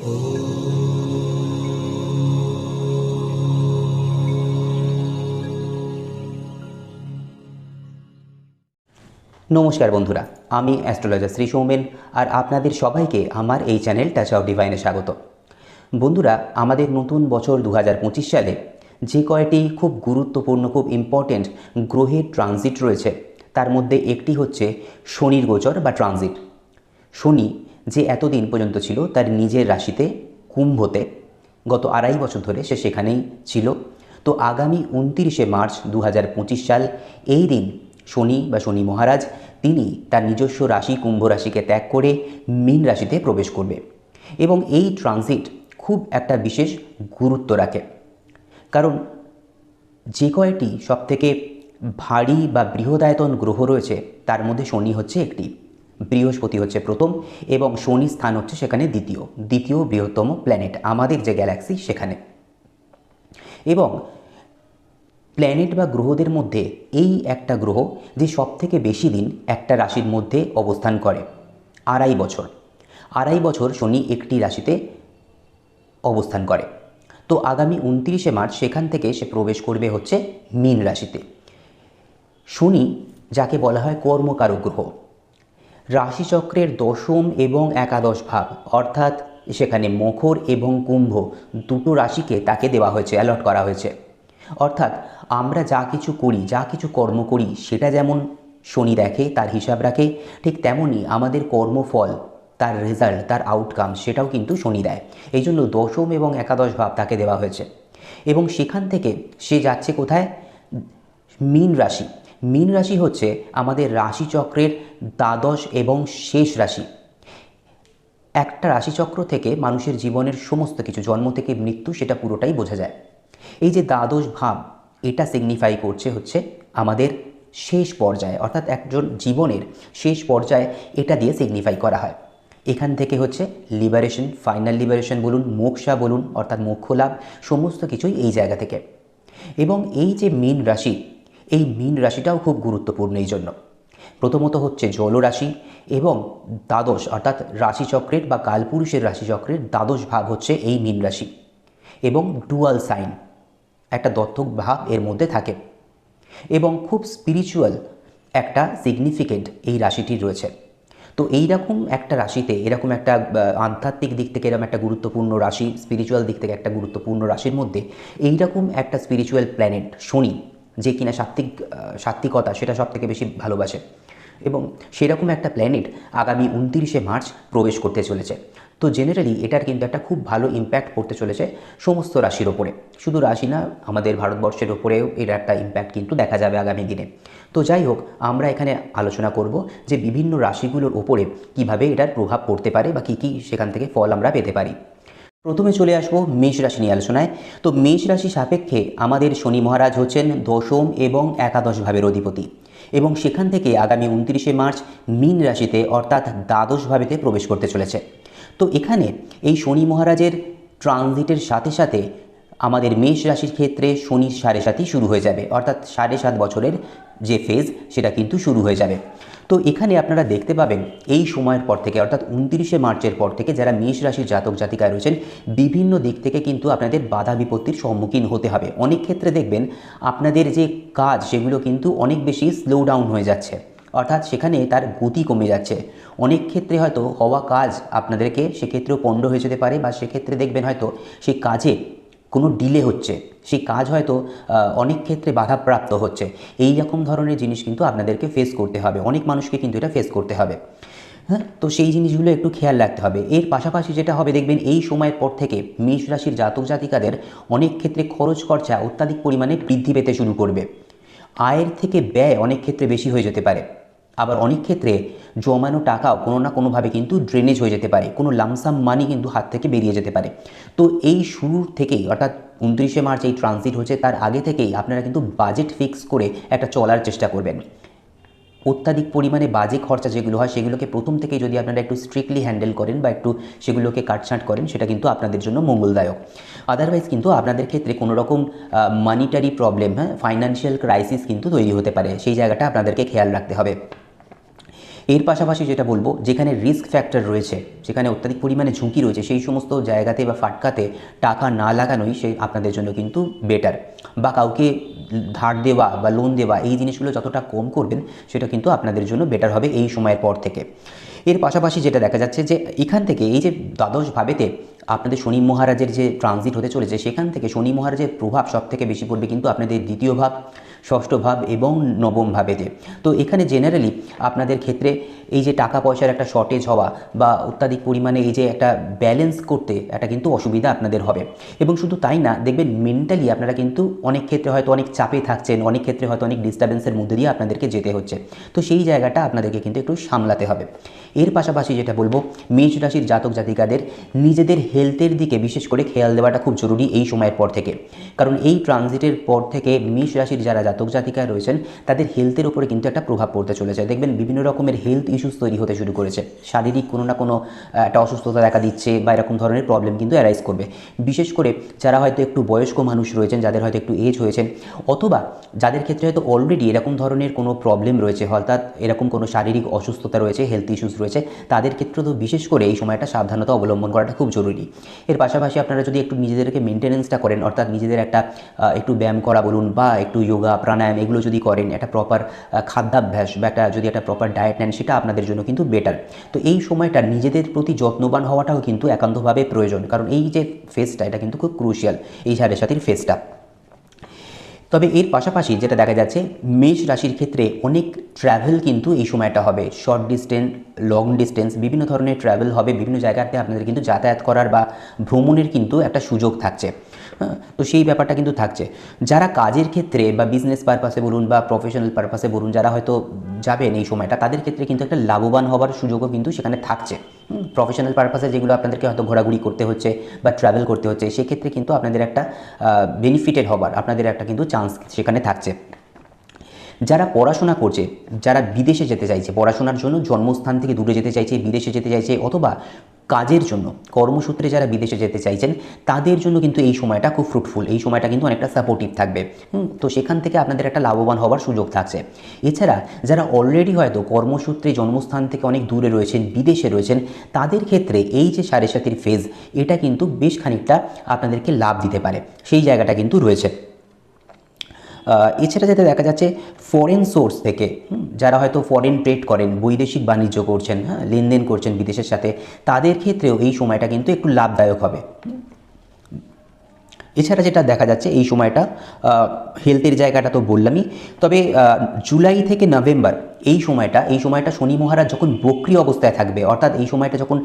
নমস্কার বন্ধুরা, আমি অ্যাস্ট্রোলজার শ্রী সৌমেন আর আপনাদের সবাইকে আমার এই চ্যানেল টাচ অফ ডিভাইনে স্বাগত। বন্ধুরা, আমাদের নতুন বছর দু হাজার পঁচিশ সালে যে কয়টি খুব গুরুত্বপূর্ণ, খুব ইম্পর্টেন্ট গ্রহের ট্রানজিট রয়েছে, তার মধ্যে একটি হচ্ছে শনির গোচর বা ট্রানজিট শনি যে এতদিন পর্যন্ত ছিল তার নিজের রাশিতে কুম্ভতে গত আড়াই বছর ধরে সে সেখানেই ছিল। তো আগামী উনতিরিশে মার্চ দু হাজার পঁচিশ সাল, এই দিন শনি বা শনি মহারাজ তিনি তার নিজস্ব রাশি কুম্ভ রাশিকে ত্যাগ করে মীন রাশিতে প্রবেশ করবে এবং এই ট্রানজিট খুব একটা বিশেষ গুরুত্ব রাখে। কারণ যে কয়টি সবথেকে ভারী বা বৃহদায়তন গ্রহ রয়েছে, তার মধ্যে শনি হচ্ছে একটি। বৃহস্পতি হচ্ছে প্রথম এবং শনি স্থান হচ্ছে সেখানে দ্বিতীয়। দ্বিতীয় বৃহত্তম প্ল্যানেট আমাদের যে গ্যালাক্সি সেখানে। এবং প্ল্যানেট বা গ্রহদের মধ্যে এই একটা গ্রহ যে সবথেকে বেশি দিন একটা রাশির মধ্যে অবস্থান করে, আড়াই বছর। আড়াই বছর শনি একটি রাশিতে অবস্থান করে। তো আগামী উনত্রিশে মার্চ সেখান থেকে সে প্রবেশ করবে হচ্ছে মীন রাশিতে। শনি যাকে বলা হয় কর্মকারক গ্রহ রাশিচক্রের দশম এবং একাদশ ভাব অর্থাৎ সেখানে মকর এবং কুম্ভ দুটো রাশিকে তাকে দেওয়া হয়েছে অ্যালট করা হয়েছে। অর্থাৎ আমরা যা কিছু করি, যা কিছু কর্ম করি, সেটা যেমন শনি দেখে, তার হিসাব রাখে, ঠিক তেমনই আমাদের কর্মফল, তার রেজাল্ট তার আউটকাম সেটাও কিন্তু শনি দেয়। এই জন্য দশম এবং একাদশ ভাব তাকে দেওয়া হয়েছে। এবং সেখান থেকে সে যাচ্ছে কোথায়? মীন রাশি। মীন রাশি হচ্ছে আমাদের রাশিচক্রের দ্বাদশ এবং শেষ রাশি। একটা রাশিচক্র থেকে মানুষের জীবনের সমস্ত কিছু, জন্ম থেকে মৃত্যু, সেটা পুরোটাই বোঝা যায়। এই যে দ্বাদশ ভাব, এটা সিগনিফাই করছে হচ্ছে আমাদের শেষ পর্যায়ে, অর্থাৎ একজন জীবনের শেষ পর্যায়ে এটা দিয়ে সিগনিফাই করা হয়। এখান থেকে হচ্ছে লিবারেশন ফাইনাল লিবারেশন বলুন, মোক্ষা বলুন, অর্থাৎ মোক্ষ লাভ সমস্ত কিছুই এই জায়গা থেকে। এবং এই যে মীন রাশি এই মীন রাশিটাও খুব গুরুত্বপূর্ণ এই জন্য। প্রথমত হচ্ছে জলরাশি এবং দ্বাদশ অর্থাৎ রাশিচক্রের বা কালপুরুষের রাশিচক্রের দ্বাদশ ভাব হচ্ছে এই মীন রাশি এবং ডুয়াল সাইন একটা দত্তক ভাব এর মধ্যে থাকে এবং খুব স্পিরিচুয়াল একটা সিগনিফিকেন্ট এই রাশিটির রয়েছে। তো এইরকম একটা রাশিতে, এরকম একটা আধ্যাত্মিক দিক থেকে এরকম একটা গুরুত্বপূর্ণ রাশি স্পিরিচুয়াল দিক থেকে একটা গুরুত্বপূর্ণ রাশির মধ্যে এইরকম একটা স্পিরিচুয়াল প্ল্যানেট শনি যে কিনা সাত্ত্বিক সাত্ত্বিকতা সেটা সব থেকে বেশি ভালোবাসে। এবং সেরকম একটা প্ল্যানেট আগামী উনতিরিশে মার্চ প্রবেশ করতে চলেছে। তো জেনারেলি এটার কিন্তু একটা খুব ভালো ইম্প্যাক্ট পড়তে চলেছে সমস্ত রাশির ওপরে। শুধু রাশি না, আমাদের ভারতবর্ষের ওপরেও এর একটা ইম্প্যাক্ট কিন্তু দেখা যাবে আগামী দিনে। তো যাই হোক, আমরা এখানে আলোচনা করব যে বিভিন্ন রাশিগুলোর ওপরে কীভাবে এটার প্রভাব পড়তে পারে বা কী কী সেখান থেকে ফল আমরা পেতে পারি। প্রথমে চলে আসব মেষ রাশি নিয়ে আলোচনায়। তো মেষ রাশি সাপেক্ষে আমাদের শনি মহারাজ হচ্ছেন দশম এবং একাদশ ভাবের অধিপতি। এবং সেখান থেকে আগামী উনত্রিশে মার্চ মীন রাশিতে অর্থাৎ দ্বাদশ ভাবেতে প্রবেশ করতে চলেছে। তো এখানে এই শনি মহারাজের ট্রানজিটের সাথে সাথে আমাদের মেষ রাশির ক্ষেত্রে শনির সাড়ে সাতই শুরু হয়ে যাবে। অর্থাৎ সাড়ে সাত বছরের যে ফেজ, সেটা কিন্তু শুরু হয়ে যাবে। তো এখানে আপনারা দেখতে পাবেন এই সময়ের পর থেকে, অর্থাৎ উনত্রিশে মার্চের পর থেকে যারা মেষ রাশির জাতক জাতিকায় রয়েছেন, বিভিন্ন দিক থেকে কিন্তু আপনাদের বাধা বিপত্তির সম্মুখীন হতে হবে। অনেক ক্ষেত্রে দেখবেন আপনাদের যে কাজ, সেগুলো কিন্তু অনেক বেশি স্লো ডাউন হয়ে যাচ্ছে। অর্থাৎ সেখানে তার গতি কমে যাচ্ছে। অনেক ক্ষেত্রে হয়তো হওয়া কাজ আপনাদেরকে সেক্ষেত্রেও পণ্ড হয়ে যেতে পারে বা সেক্ষেত্রে দেখবেন হয়তো সেই কাজে কোনো ডিলে হচ্ছে, সেই কাজ হয়তো অনেক ক্ষেত্রে বাধাপ্রাপ্ত হচ্ছে। এই রকম ধরনের জিনিস কিন্তু আপনাদেরকে ফেস করতে হবে। অনেক মানুষকে কিন্তু এটা ফেস করতে হবে। হ্যাঁ? তো সেই জিনিসগুলো একটু খেয়াল রাখতে হবে। এর পাশাপাশি যেটা হবে, দেখবেন এই সময়ের পর থেকে মেষ রাশির জাতক জাতিকাদের অনেক ক্ষেত্রে খরচ খরচা অত্যাধিক পরিমাণে বৃদ্ধি পেতে শুরু করবে। আয়ের থেকে ব্যয় অনেক ক্ষেত্রে বেশি হয়ে যেতে পারে। আবার অনেক ক্ষেত্রে জমানো টাকাও কোনো না কোনোভাবে কিন্তু ড্রেনেজ হয়ে যেতে পারে, কোনো লামসাম মানি কিন্তু হাত থেকে বেরিয়ে যেতে পারে। তো এই শুরুর থেকেই, অর্থাৎ উনত্রিশে মার্চ এই ট্রানজিট হচ্ছে, তার আগে থেকেই আপনারা কিন্তু বাজেট ফিক্স করে একটা চলার চেষ্টা করবেন। অত্যাধিক পরিমাণে বাজে খরচা যেগুলো হয়, সেগুলোকে প্রথম থেকে যদি আপনারা একটু স্ট্রিক্টলি হ্যান্ডেল করেন বা একটু সেগুলোকে কাটছাঁট করেন, সেটা কিন্তু আপনাদের জন্য মঙ্গলদায়ক। আদারওয়াইজ কিন্তু আপনাদের ক্ষেত্রে কোনো রকম মানিটারি প্রবলেম হ্যাঁ ফাইন্যান্সিয়াল ক্রাইসিস কিন্তু তৈরি হতে পারে। সেই জায়গাটা আপনাদেরকে খেয়াল রাখতে হবে। এর পাশাপাশি যেটা বলব, যেখানে রিস্ক ফ্যাক্টর রয়েছে, যেখানে অত্যাধিক পরিমাণে ঝুঁকি রয়েছে, সেই সমস্ত জায়গাতে বা ফাটকাতে টাকা না লাগানোই সেই আপনাদের জন্য কিন্তু বেটার বা কাউকে ধার দেওয়া বা লোন দেওয়া, এই জিনিসগুলো যতটা কম করবেন, সেটা কিন্তু আপনাদের জন্য বেটার হবে এই সময়ের পর থেকে। এর পাশাপাশি যেটা দেখা যাচ্ছে যে, এখান থেকে এই যে দ্বাদশ ভাবেতে আপনাদের শনি মহারাজের যে ট্রানজিট হতে চলেছে, সেখান থেকে শনি মহারাজের প্রভাব সব থেকে বেশি পড়বে কিন্তু আপনাদের দ্বিতীয় ভাব। ষষ্ঠ ভাব এবং নবম ভাবেতে তো এখানে জেনারেলি আপনাদের ক্ষেত্রে এই যে টাকা পয়সার একটা শর্টেজ হওয়া বা অত্যাধিক পরিমাণে এই যে একটা ব্যালেন্স করতে একটা কিন্তু অসুবিধা আপনাদের হবে। এবং শুধু তাই না, দেখবেন মেন্টালি আপনারা কিন্তু অনেক ক্ষেত্রে হয়তো অনেক চাপে থাকছেন, অনেক ক্ষেত্রে হয়তো অনেক ডিস্টার্বেন্সের মধ্যে দিয়ে আপনাদেরকে যেতে হচ্ছে। তো সেই জায়গাটা আপনাদেরকে কিন্তু একটু সামলাতে হবে। এর পাশাপাশি যেটা বলব, মেষ রাশির জাতক জাতিকাদের নিজেদের হেলথের দিকে বিশেষ করে খেয়াল দেওয়াটা খুব জরুরি এই সময়ের পর থেকে। কারণ এই ট্রানজিটের পর থেকে মেষ রাশির যারা জাতক জাতিকা রয়েছেন, তাদের হেলথের উপরে কিন্তু একটা প্রভাব পড়তে চলেছে। দেখবেন বিভিন্ন রকমের হেলথ ইস্যুস তৈরি হতে শুরু করেছে। শারীরিক কোনো না কোনো একটা অসুস্থতা দেখা দিচ্ছে বা এরকম ধরনের প্রবলেম কিন্তু অ্যারাইজ করবে। বিশেষ করে যারা হয়তো একটু বয়স্ক মানুষ রয়েছেন, যাদের হয়তো একটু এজ হয়েছেন, অথবা যাদের ক্ষেত্রে হয়তো অলরেডি এরকম ধরনের কোনো প্রবলেম রয়েছে, অর্থাৎ এরকম কোনো শারীরিক অসুস্থতা রয়েছে হেলথ ইস্যুস রয়েছে, তাদের ক্ষেত্রে তো বিশেষ করে এই সময়টা সাবধানতা অবলম্বন করাটা খুব জরুরি। এর পাশাপাশি আপনারা যদি একটু নিজেদেরকে মেনটেনেন্সটা করেন, অর্থাৎ নিজেদের একটা একটু ব্যায়াম করা বলুন বা একটু যোগা প্রাণায়াম এগুলো যদি করেন, একটা প্রপার খাদ্যাভ্যাস বা একটা যদি একটা প্রপার ডায়েট নেন, সেটা আপনাদের জন্য কিন্তু বেটার তো এই সময়টা নিজেদের প্রতি যত্নবান হওয়াটাও কিন্তু একান্তভাবে প্রয়োজন। কারণ এই যে ফেসটা এটা কিন্তু খুব ক্রুশিয়াল এই সাড়ে ফেসটা তবে এর পাশাপাশি যেটা দেখা যাচ্ছে, মেষ রাশির ক্ষেত্রে অনেক ট্র্যাভেল কিন্তু এই সময়টা হবে। শর্ট ডিস্টেন্স লং ডিস্টেন্স বিভিন্ন ধরনের ট্র্যাভেল হবে। বিভিন্ন জায়গাতে আপনাদের কিন্তু যাতায়াত করার বা ভ্রমণের কিন্তু একটা সুযোগ থাকছে। তো সেই ব্যাপারটা কিন্তু থাকছে। যারা কাজের ক্ষেত্রে বা বিজনেস পারপাসে বলুন বা প্রফেশনাল পারপাসে বলুন, যারা হয়তো যাবেন এই সময়টা, তাদের ক্ষেত্রে কিন্তু একটা লাভবান হওয়ার সুযোগও কিন্তু সেখানে থাকছে। প্রফেশনাল পারপাসে যেগুলো আপনাদেরকে হয়তো ঘোরাঘুরি করতে হচ্ছে বা ট্রাভেল করতে হচ্ছে, সেক্ষেত্রে কিন্তু আপনাদের একটা বেনিফিটেড হবার, আপনাদের একটা কিন্তু চান্স সেখানে থাকছে। যারা পড়াশোনা করছে, যারা বিদেশে যেতে চাইছে, পড়াশোনার জন্য জন্মস্থান থেকে দূরে যেতে চাইছে, বিদেশে যেতে চাইছে অথবা কাজের জন্য, কর্মসূত্রে যারা বিদেশে যেতে চাইছেন, তাদের জন্য কিন্তু এই সময়টা খুব ফ্রুটফুল এই সময়টা কিন্তু অনেকটা সাপোর্টিভ থাকবে। তো সেখান থেকে আপনাদের একটা লাভবান হওয়ার সুযোগ থাকছে। এছাড়া যারা অলরেডি হয়তো কর্মসূত্রে, জন্মস্থান থেকে অনেক দূরে রয়েছেন, বিদেশে রয়েছেন, তাদের ক্ষেত্রে এই যে সাড়ে সাতির ফেজ এটা কিন্তু বেশ খানিকটা আপনাদেরকে লাভ দিতে পারে। সেই জায়গাটা কিন্তু রয়েছে। এছাড়া যাতে দেখা যাচ্ছে ফরেন সোর্স থেকে যারা হয়তো ফরেন ট্রেড করেন, বৈদেশিক বাণিজ্য করছেন হ্যাঁ লেনদেন করছেন বিদেশের সাথে, তাদের ক্ষেত্রেও এই সময়টা কিন্তু একটু লাভদায়ক হবে। এছাড়া যেটা দেখা যাচ্ছে, এই সময়টা হেলথের জায়গাটা তো বললামই, তবে জুলাই থেকে নভেম্বর এই সময়টা এই সময়টা শনি মহারাজ যখন বক্রি অবস্থায় থাকবে, অর্থাৎ এই সময়টা যখন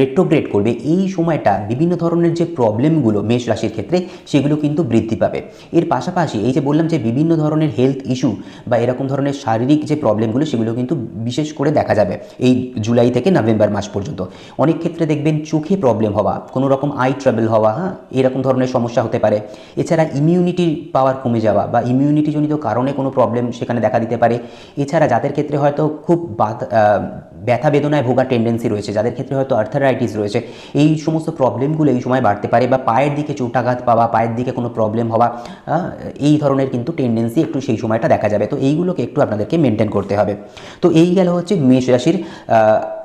রেট্রোগ্রেড করবে, এই সময়টা বিভিন্ন ধরনের যে প্রবলেমগুলো মেষ রাশির ক্ষেত্রে, সেগুলো কিন্তু বৃদ্ধি পাবে। এর পাশাপাশি এই যে বললাম যে বিভিন্ন ধরনের হেলথ ইস্যু বা এরকম ধরনের শারীরিক যে প্রবলেমগুলো সেগুলো কিন্তু বিশেষ করে দেখা যাবে এই জুলাই থেকে নভেম্বর মাস পর্যন্ত। অনেক ক্ষেত্রে দেখবেন চোখে প্রবলেম হওয়া, কোনো রকম আই ট্রাভেল হওয়া হ্যাঁ এরকম ধরনের সমস্যা হতে পারে। এছাড়া ইমিউনিটির পাওয়ার কমে যাওয়া বা ইমিউনিটিজনিত কারণে কোনো প্রবলেম সেখানে দেখা দিতে পারে। এছাড়া যাদের ক্ষেত্রে হয়তো খুব বাধ- ব্যথা বেদনায় ভোগার টেন্ডেন্সি রয়েছে, যাদের ক্ষেত্রে হয়তো আর্থারাইটিস রয়েছে। এই সমস্ত প্রবলেমগুলো এই সময় বাড়তে পারে, বা পায়ের দিকে চোটাঘাত পাওয়া, পায়ের দিকে কোনো প্রবলেম হওয়া এই ধরনের কিন্তু টেন্ডেন্সি একটু সেই সময়টা দেখা যাবে। তো এইগুলোকে একটু আপনাদেরকে মেনটেন করতে হবে। তো এই গেল হচ্ছে মেষ রাশির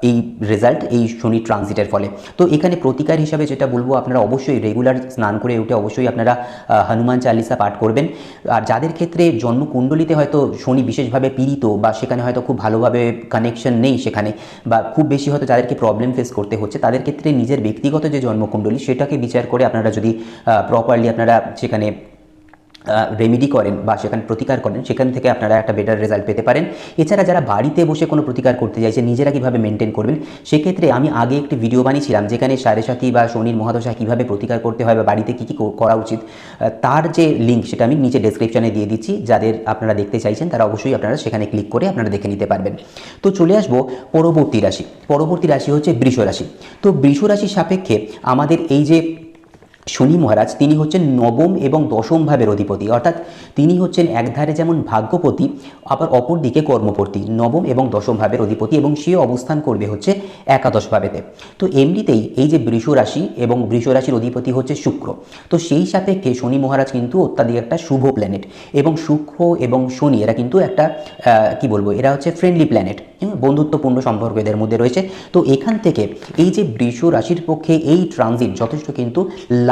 এই রেজাল্ট এই শনি ট্রানজিটের ফলে। তো এখানে প্রতিকার হিসাবে যেটা বলব, আপনারা অবশ্যই রেগুলার স্নান করে উঠে অবশ্যই আপনারা হনুমান চালিসা পাঠ করবেন। আর যাদের ক্ষেত্রে জন্মকুণ্ডলিতে হয়তো শনি বিশেষভাবে পীড়িত, বা সেখানে হয়তো খুব ভালোভাবে কানেকশন নেই, সেখানে বা খুব বেশি হয়তো যাদেরকে প্রবলেম ফেস করতে হচ্ছে, তাদের ক্ষেত্রে নিজের ব্যক্তিগত যে জন্মকুণ্ডলী, সেটাকে বিচার করে আপনারা যদি প্রপারলি আপনারা সেখানে রেমিডি করেন বা সেখানে প্রতিকার করেন, সেখান থেকে আপনারা একটা বেটার রেজাল্ট পেতে পারেন। এছাড়া যারা বাড়িতে বসে কোনো প্রতিকার করতে চাইছে, নিজেরা কীভাবে মেনটেন করবেন, সেক্ষেত্রে আমি আগে একটি ভিডিও বানিয়েছিলাম, যেখানে সাড়ে সাথী বা শনির মহাদশা কীভাবে প্রতিকার করতে হয় বা বাড়িতে কী কী করা উচিত তার যে লিঙ্ক সেটা আমি নিচে ডেসক্রিপশনে দিয়ে দিচ্ছি। যাদের আপনারা দেখতে চাইছেন, তারা অবশ্যই আপনারা সেখানে ক্লিক করে আপনারা দেখে নিতে পারবেন। তো চলে আসব পরবর্তী রাশি। পরবর্তী রাশি হচ্ছে বৃষ রাশি তো বৃষ রাশির সাপেক্ষে আমাদের এই যে শনি মহারাজ তিনি হচ্ছেন নবম এবং দশম ভাবের অধিপতি। অর্থাৎ তিনি হচ্ছেন একধারে যেমন ভাগ্যপতি, আবার অপর দিকে কর্মপতি, নবম এবং দশম ভাবের অধিপতি এবং সে অবস্থান করবে হচ্ছে একাদশ ভাবেতে। তো এমনিতেই এই যে বৃষ রাশি এবং বৃষ রাশির অধিপতি হচ্ছে শুক্র। তো সেই সাপেক্ষে শনি মহারাজ কিন্তু অত্যাধিক একটা শুভ প্ল্যানেট এবং শুক্র এবং শনি এরা কিন্তু একটা কি বলব, এরা হচ্ছে ফ্রেন্ডলি প্ল্যানেট বন্ধুত্বপূর্ণ সম্পর্ক এদের মধ্যে রয়েছে। তো এখান থেকে এই যে বৃষ রাশির পক্ষে এই ট্রানজিট যথেষ্ট কিন্তু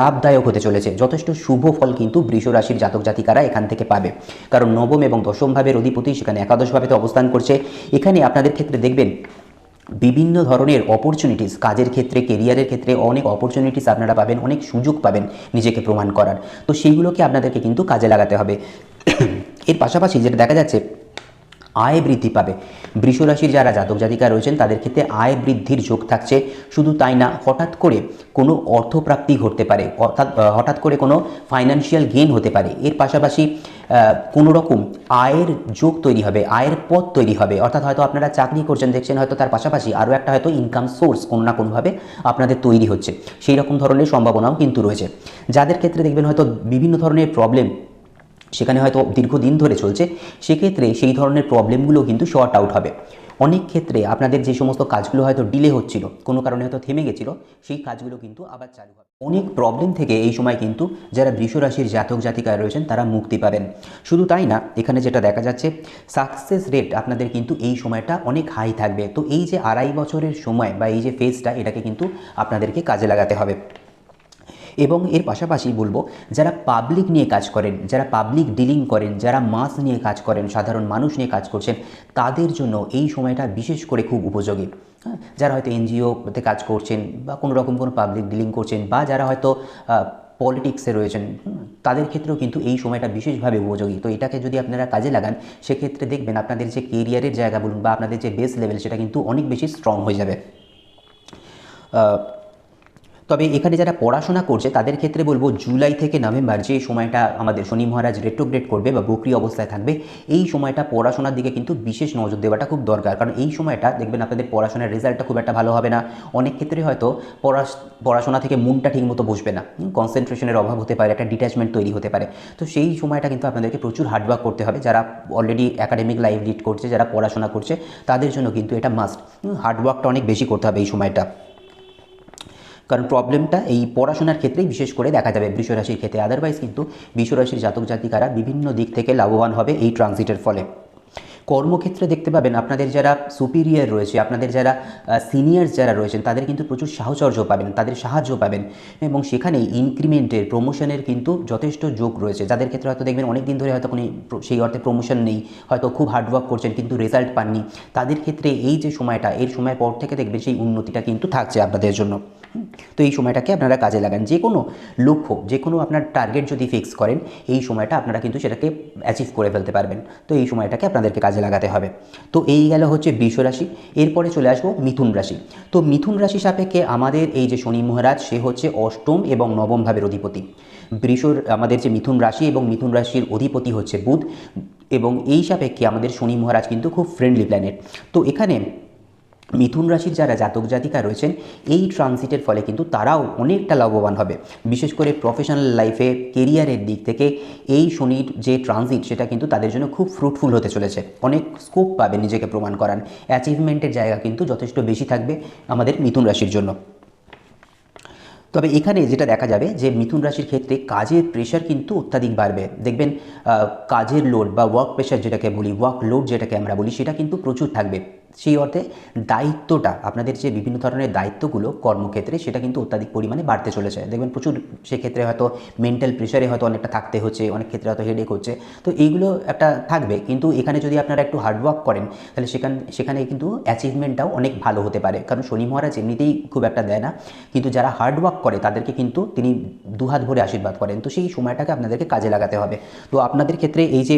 লাভদায়ক হতে চলেছে। যথেষ্ট শুভ ফল কিন্তু বৃষ রাশির জাতক জাতিকারা এখান থেকে পাবে। কারণ নবম এবং দশম ভাবের অধিপতি সেখানে একাদশ ভাবেতে অবস্থান করছে। এখানে আপনাদের ক্ষেত্রে দেখবেন, বিভিন্ন ধরনের অপরচুনিটিস কাজের ক্ষেত্রে কেরিয়ারের ক্ষেত্রে অনেক অপরচুনিটিস আপনারা পাবেন, অনেক সুযোগ পাবেন নিজেকে প্রমাণ করার। তো সেইগুলোকে আপনাদেরকে কিন্তু কাজে লাগাতে হবে। এর পাশাপাশি যেটা দেখা যাচ্ছে আয় বৃদ্ধি পাবে। বৃষ রাশির যারা জাতক জাতিকা রয়েছেন, তাদের ক্ষেত্রে আয় বৃদ্ধির যোগ থাকছে। শুধু তাই না, হঠাৎ করে কোনো অর্থপ্রাপ্তি ঘটতে পারে, অর্থাৎ হঠাৎ করে কোনো ফাইন্যান্সিয়াল গেইন হতে পারে। এর পাশাপাশি কোনো রকম আয়ের যোগ তৈরি হবে, আয়ের পথ তৈরি হবে। অর্থাৎ হয়তো আপনারা চাকরি করছেন, দেখছেন হয়তো তার পাশাপাশি আরও একটা হয়তো ইনকাম সোর্স কোনো না কোনোভাবে আপনাদের তৈরি হচ্ছে। সেই রকম ধরনের সম্ভাবনাও কিন্তু রয়েছে। যাদের ক্ষেত্রে দেখবেন হয়তো বিভিন্ন ধরনের প্রবলেম সেখানে হয়তো দীর্ঘদিন ধরে চলছে, সেক্ষেত্রে সেই ধরনের প্রবলেমগুলো কিন্তু শর্ট আউট হবে। অনেক ক্ষেত্রে আপনাদের যে সমস্ত কাজগুলো হয়তো ডিলে হচ্ছিল, কোনো কারণে হয়তো থেমে গেছিল, সেই কাজগুলো কিন্তু আবার চালু হবে। অনেক প্রবলেম থেকে এই সময় কিন্তু যারা বৃষ রাশির জাতক জাতিকায় রয়েছেন, তারা মুক্তি পাবেন। শুধু তাই না, এখানে যেটা দেখা যাচ্ছে সাকসেস রেট আপনাদের কিন্তু এই সময়টা অনেক হাই থাকবে। তো এই যে আড়াই বছরের সময় বা এই যে ফেজটা এটাকে কিন্তু আপনাদেরকে কাজে লাগাতে হবে। এবং এর পাশাপাশি বলব, যারা পাবলিক নিয়ে কাজ করেন, যারা পাবলিক ডিলিং করেন, যারা মাস নিয়ে কাজ করেন, সাধারণ মানুষ নিয়ে কাজ করছেন, তাদের জন্য এই সময়টা বিশেষ করে খুব উপযোগী। হ্যাঁ যারা হয়তো এনজিওতে কাজ করছেন বা কোনো রকম কোনো পাবলিক ডিলিং করছেন বা যারা হয়তো পলিটিক্সে রয়েছেন তাদের ক্ষেত্রেও কিন্তু এই সময়টা বিশেষভাবে উপযোগী। তো এটাকে যদি আপনারা কাজে লাগান, সেক্ষেত্রে দেখবেন আপনাদের যে কেরিয়ারের জায়গা বলুন বা আপনাদের যে বেস লেভেল সেটা কিন্তু অনেক বেশি স্ট্রং হয়ে যাবে। তবে এখানে যারা পড়াশোনা করছে, তাদের ক্ষেত্রে বলব জুলাই থেকে নভেম্বর যে সময়টা আমাদের শনি মহারাজ রেট্রোগ্রেড করবে বা বকরি অবস্থায় থাকবে, এই সময়টা পড়াশোনার দিকে কিন্তু বিশেষ নজর দেওয়াটা খুব দরকার। কারণ এই সময়টা দেখবেন আপনাদের পড়াশোনার রেজাল্টটা খুব একটা ভালো হবে না। অনেক ক্ষেত্রে হয়তো পড়াশ পড়াশোনা থেকে মনটা ঠিকমতো বসবে না। কনসেন্ট্রেশনের অভাব হতে পারে, একটা ডিট্যাচমেন্ট তৈরি হতে পারে। তো সেই সময়টা কিন্তু আপনাদেরকে প্রচুর হার্ডওয়ার্ক করতে হবে। যারা অলরেডি একাডেমিক লাইফ লিড করছে, যারা পড়াশোনা করছে, তাদের জন্য কিন্তু এটা মাস্ট হার্ডওয়ার্কটা অনেক বেশি করতে হবে এই সময়টা। কারণ প্রবলেমটা এই পড়াশোনার ক্ষেত্রেই বিশেষ করে দেখা যাবে বৃষরাশির ক্ষেত্রে। আদারওয়াইজ কিন্তু বৃষরাশির জাতক জাতিকারা বিভিন্ন দিক থেকে লাভবান হবে এই ট্রানজিটের ফলে। কর্মক্ষেত্রে দেখতে পাবেন আপনাদের যারা সুপিরিয়র রয়েছে, আপনাদের যারা সিনিয়র্স যারা রয়েছেন, তাদের কিন্তু প্রচুর সাহচর্য পাবেন, তাদের সাহায্য পাবেন এবং সেখানে ইনক্রিমেন্টের প্রমোশনের কিন্তু যথেষ্ট যোগ রয়েছে। যাদের ক্ষেত্রে হয়তো দেখবেন অনেক দিন ধরে হয়তো কোনো সেই অর্থে প্রমোশন নেই, হয়তো খুব হার্ডওয়ার্ক করছেন কিন্তু রেজাল্ট পাননি, তাদের ক্ষেত্রে এই যে সময়টা, এর সময় পর থেকে দেখবেন সেই উন্নতিটা কিন্তু থাকছে আপনাদের জন্য। তো এই সময়টাকে আপনারা কাজে লাগান। যে কোনো লক্ষ্য, যে কোনো আপনার টার্গেট যদি ফিক্স করেন, এই সময়টা আপনারা কিন্তু সেটাকে অ্যাচিভ করে ফেলতে পারবেন। তো এই সময়টাকে আপনাদেরকে লাগাতে হবে। তো এই গেল হচ্ছে বৃষ রাশি। এরপরে চলে আসব মিথুন রাশি। তো মিথুন রাশি সাপেক্ষে আমাদের এই যে শনি মহারাজ, সে হচ্ছে অষ্টম এবং নবম ভাবের অধিপতি। বৃষর, আমাদের যে মিথুন রাশি এবং মিথুন রাশির অধিপতি হচ্ছে বুধ এবং এই সাপেক্ষে আমাদের শনি মহারাজ কিন্তু খুব ফ্রেন্ডলি প্ল্যানেট তো এখানে মিথুন রাশির যারা জাতক জাতিকা রয়েছেন, এই ট্রানজিটের ফলে কিন্তু তারাও অনেকটা লাভবান হবে। বিশেষ করে প্রফেশনাল লাইফে কেরিয়ারের দিক থেকে এই শনির যে ট্রানজিট সেটা কিন্তু তাদের জন্য খুব ফ্রুটফুল হতে চলেছে। অনেক স্কোপ পাবে নিজেকে প্রমাণ করান অ্যাচিভমেন্টের জায়গা কিন্তু যথেষ্ট বেশি থাকবে আমাদের মিথুন রাশির জন্য। তবে এখানে যেটা দেখা যাবে যে মিথুন রাশির ক্ষেত্রে কাজের প্রেশার কিন্তু অত্যাধিক বাড়বে। দেখবেন কাজের লোড বা ওয়ার্ক প্রেশার যেটাকে বলি ওয়ার্ক লোড যেটাকে আমরা বলি, সেটা কিন্তু প্রচুর থাকবে। সেই অর্থে দায়িত্বটা, আপনাদের যে বিভিন্ন ধরনের দায়িত্বগুলো কর্মক্ষেত্রে, সেটা কিন্তু অত্যাধিক পরিমাণে বাড়তে চলেছে। দেখবেন প্রচুর সেক্ষেত্রে হয়তো মেন্টাল প্রেশারে হয়তো অনেকটা থাকতে হচ্ছে, অনেক ক্ষেত্রে হয়তো হেডেক হচ্ছে। তো এইগুলো একটা থাকবে, কিন্তু এখানে যদি আপনারা একটু হার্ডওয়ার্ক করেন, তাহলে সেখান, সেখানে কিন্তু অ্যাচিভমেন্টটাও অনেক ভালো হতে পারে। কারণ শনি মহারাজ এমনিতেই খুব একটা দেয় না, কিন্তু যারা হার্ডওয়ার্ক করে, তাদেরকে কিন্তু তিনি দুহাত ভরে আশীর্বাদ করেন। তো সেই সময়টাকে আপনাদেরকে কাজে লাগাতে হবে। তো আপনাদের ক্ষেত্রে এই যে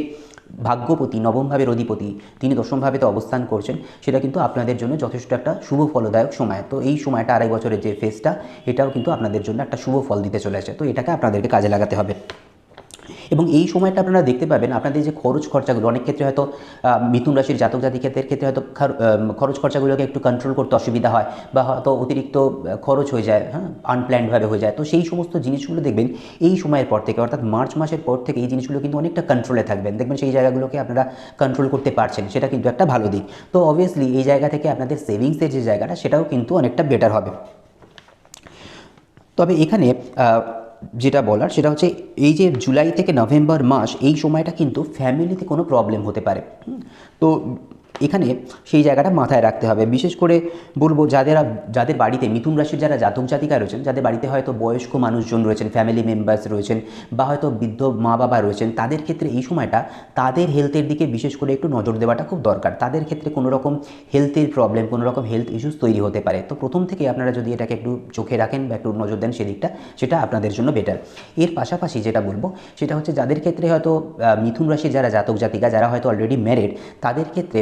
ভাগ্যপতি, নবম ভাবের অধিপতি, তিনি দশম ভাবেতে অবস্থান করছেন, সেটা কিন্তু আপনাদের জন্য যথেষ্ট একটা শুভ ফলদায়ক সময়। তো এই সময়টা আড়াই বছরের যে ফেসটা এটাও কিন্তু আপনাদের জন্য একটা শুভ ফল দিতে চলেছে। তো এটাকে আপনাদেরকে কাজে লাগাতে হবে। এবং এই সময়টা আপনারা দেখতে পাবেন, আপনাদের যে খরচ খরচাগুলো, অনেক ক্ষেত্রে হয়তো মিথুন রাশির জাতক জাতিকের ক্ষেত্রে হয়তো খার- খরচ খরচাগুলোকে একটু কন্ট্রোল করতে অসুবিধা হয় বা হয়তো অতিরিক্ত খরচ হয়ে যায় হ্যাঁ আনপ্ল্যান্ডভাবে হয়ে যায়। তো সেই সমস্ত জিনিসগুলো দেখবেন এই সময়ের পর থেকে, অর্থাৎ মার্চ মাসের পর থেকে এই জিনিসগুলো কিন্তু অনেকটা কন্ট্রোলে থাকবেন। দেখবেন সেই জায়গাগুলোকে আপনারা কন্ট্রোল করতে পারছেন, সেটা কিন্তু একটা ভালো দিক। তো অবভিয়াসলি এই জায়গা থেকে আপনাদের সেভিংসের যে জায়গাটা, সেটাও কিন্তু অনেকটা বেটার হবে। তবে এখানে যেটা বলার সেটা হচ্ছে এই যে জুলাই থেকে নভেম্বর মাস, এই সময়টা কিন্তু ফ্যামিলিতে কোনো প্রবলেম হতে পারে। তো এখানে সেই জায়গাটা মাথায় রাখতে হবে। বিশেষ করে বলব যাদের যাদের বাড়িতে, মিথুন রাশির যারা জাতক জাতিকা রয়েছেন, যাদের বাড়িতে হয়তো বয়স্ক মানুষজন রয়েছেন ফ্যামিলি মেম্বার্স রয়েছেন বা হয়তো বৃদ্ধ মা বাবা রয়েছেন, তাদের ক্ষেত্রে এই সময়টা তাদের হেলথের দিকে বিশেষ করে একটু নজর দেওয়াটা খুব দরকার। তাদের ক্ষেত্রে কোনো রকম হেলথের প্রবলেম কোনো রকম হেলথ ইস্যুস তৈরি হতে পারে। তো প্রথম থেকে আপনারা যদি এটাকে একটু চোখে রাখেন বা একটু নজর দেন সেদিকটা, সেটা আপনাদের জন্য বেটার এর পাশাপাশি যেটা বলব, সেটা হচ্ছে যাদের ক্ষেত্রে হয়তো মিথুন রাশির যারা জাতক জাতিকা, যারা হয়তো অলরেডি ম্যারিড তাদের ক্ষেত্রে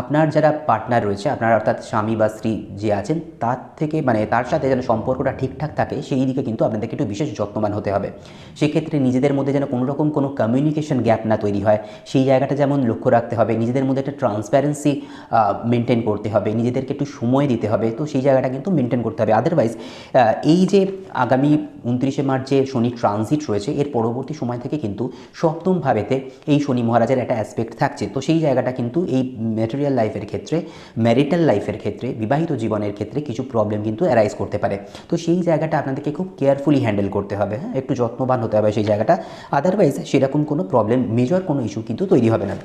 আপনার যারা পার্টনার রয়েছে, আপনার অর্থাৎ স্বামী বা স্ত্রী যে আছেন, তার থেকে মানে তার সাথে যেন সম্পর্কটা ঠিকঠাক থাকে, সেই দিকে কিন্তু আপনাদেরকে একটু বিশেষ যত্নবান হতে হবে। সেক্ষেত্রে নিজেদের মধ্যে যেন কোনো রকম কোনো কমিউনিকেশন গ্যাপ না তৈরি হয়। সেই জায়গাটা যেমন লক্ষ্য রাখতে হবে, নিজেদের মধ্যে একটা ট্রান্সপ্যারেন্সি মেনটেন করতে হবে, নিজেদেরকে একটু সময় দিতে হবে, তো সেই জায়গাটা কিন্তু মেনটেন করতে হবে। আদারওয়াইজ এই যে আগামী উনত্রিশে মার্চ যে শনি ট্রানজিট রয়েছে, এর পরবর্তী সময় থেকে কিন্তু সপ্তম ভাবেতে এই শনি মহারাজের একটা অ্যাসপেক্ট থাকছে। তো সেই জায়গাটা কিন্তু এই ম্যাটেরিয়াল লাইফের ক্ষেত্রে ম্যারিটাল লাইফের ক্ষেত্রে, বিবাহিত জীবনের ক্ষেত্রে কিছু প্রবলেম কিন্তু অ্যারাইজ করতে পারে। তো সেই জায়গাটা আপনাদেরকে খুব কেয়ারফুলি হ্যান্ডেল করতে হবে হ্যাঁ? একটু যত্নবান হতে হবে সেই জায়গাটা। আদারওয়াইজ সেরকম কোনো প্রবলেম মেজর কোনো ইস্যু কিন্তু তৈরি হবে না।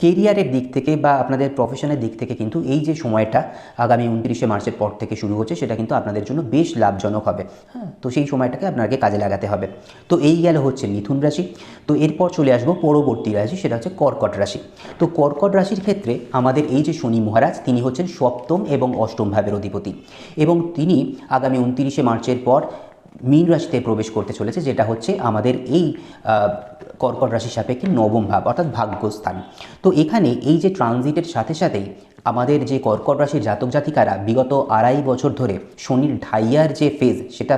কেরিয়ারের দিক থেকে বা আপনাদের প্রফেশনের দিক থেকে কিন্তু এই যে সময়টা আগামী উনত্রিশে মার্চের পর থেকে শুরু হচ্ছে, সেটা কিন্তু আপনাদের জন্য বেশ লাভজনক হবে। হ্যাঁ তো সেই সময়টাকে আপনাকে কাজে লাগাতে হবে। তো এই গেল হচ্ছে মিথুন রাশি। তো এরপর চলে আসব পরবর্তী রাশি, সেটা হচ্ছে কর্কট রাশি। তো কর্কট রাশির ক্ষেত্রে আমাদের এই যে শনি মহারাজ, তিনি হচ্ছেন সপ্তম এবং অষ্টম ভাবের অধিপতি। এবং তিনি আগামী উনত্রিশে মার্চের পর মীন রাশিতে প্রবেশ করতে চলেছে, যেটা হচ্ছে আমাদের এই কর্কট রাশির সাপেক্ষে নবম ভাব, অর্থাৎ ভাগ্যস্থান। তো এখানে এই যে ট্রানজিটের সাথে সাথেই আমাদের যে কর্কট রাশির জাতক জাতিকারা বিগত আড়াই বছর ধরে শনির ঢাইয়ার যে ফেজ সেটা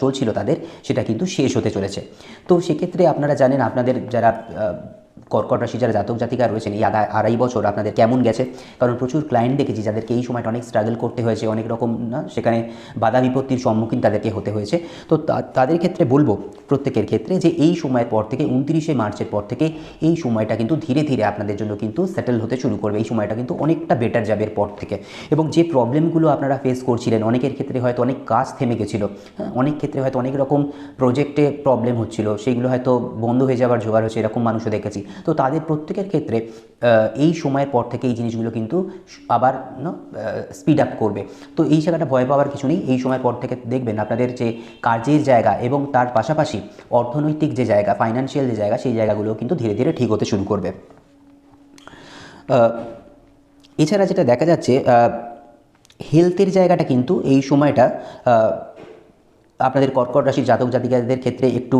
চলছিল তাদের, সেটা কিন্তু শেষ হতে চলেছে। তো সেক্ষেত্রে আপনারা জানেন, আপনাদের যারা কর্কট রাশি যারা জাতক জাতিকা রয়েছেন, এই আগা আড়াই বছর আপনাদের কেমন গেছে? কারণ প্রচুর ক্লায়েন্ট দেখেছি যাদেরকে এই সময়টা অনেক স্ট্রাগল করতে হয়েছে, অনেক রকম, না, সেখানে বাধা বিপত্তির সম্মুখীন তাদেরকে হতে হয়েছে। তো তাদের ক্ষেত্রে বলব, প্রত্যেকের ক্ষেত্রে যে এই সময়ের পর থেকে, উনত্রিশে মার্চের পর থেকে, এই সময়টা কিন্তু ধীরে ধীরে আপনাদের জন্য কিন্তু সেটেল হতে শুরু করবে। এই সময়টা কিন্তু অনেকটা বেটার যাবে এর পর থেকে। এবং যে প্রবলেমগুলো আপনারা ফেস করছিলেন, অনেকের ক্ষেত্রে হয়তো অনেক কাজ থেমে গেছিল হ্যাঁ অনেক ক্ষেত্রে হয়তো অনেক রকম প্রজেক্টে প্রবলেম হচ্ছিল সেইগুলো হয়তো বন্ধ হয়ে যাওয়ার জোগাড় হচ্ছে, এরকম মানুষও দেখেছি। তো তাদের প্রত্যেকের ক্ষেত্রে এই সময়ের পর থেকে এই জিনিসগুলো কিন্তু আবার স্পিড আপ করবে। তো এই জায়গাটা ভয় পাওয়ার কিছু নেই। এই সময়ের পর থেকে দেখবেন আপনাদের যে কাজের জায়গা এবং তার পাশাপাশি অর্থনৈতিক যে জায়গা ফাইন্যান্সিয়াল যে জায়গা, সেই জায়গাগুলো কিন্তু ধীরে ধীরে ঠিক হতে শুরু করবে। এছাড়া যেটা দেখা যাচ্ছে হেলথের জায়গাটা কিন্তু এই সময়টা আপনাদের কর্কট রাশির জাতক জাতিকাদের ক্ষেত্রে একটু